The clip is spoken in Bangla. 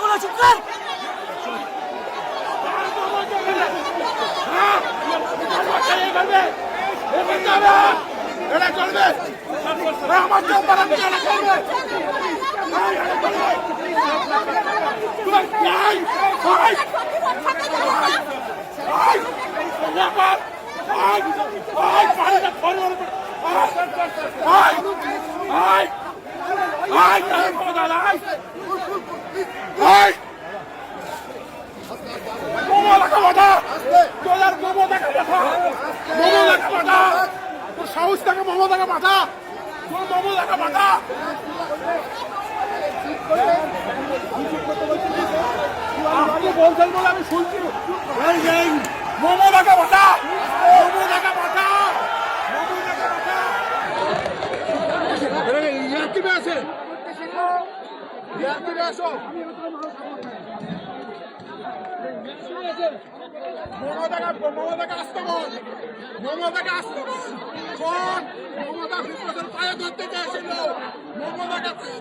এগুলো চুপ কর Ay! Ay! Ay! Ay! Ay! Ay! সাহস থেকে মোমো দেখা বাটা তোর মোমো দেখা বাটা আপনি বলছেন বলে আমি শুনছি। এই এই মোমো দেখা বাটা মোমো দেখা বাটা মোমো দেখা বাটা ইয়ার্কিবে আছে মমতাকে মমতাকে আসতে বল মমতাকে আসতে বল মমতা পায়ে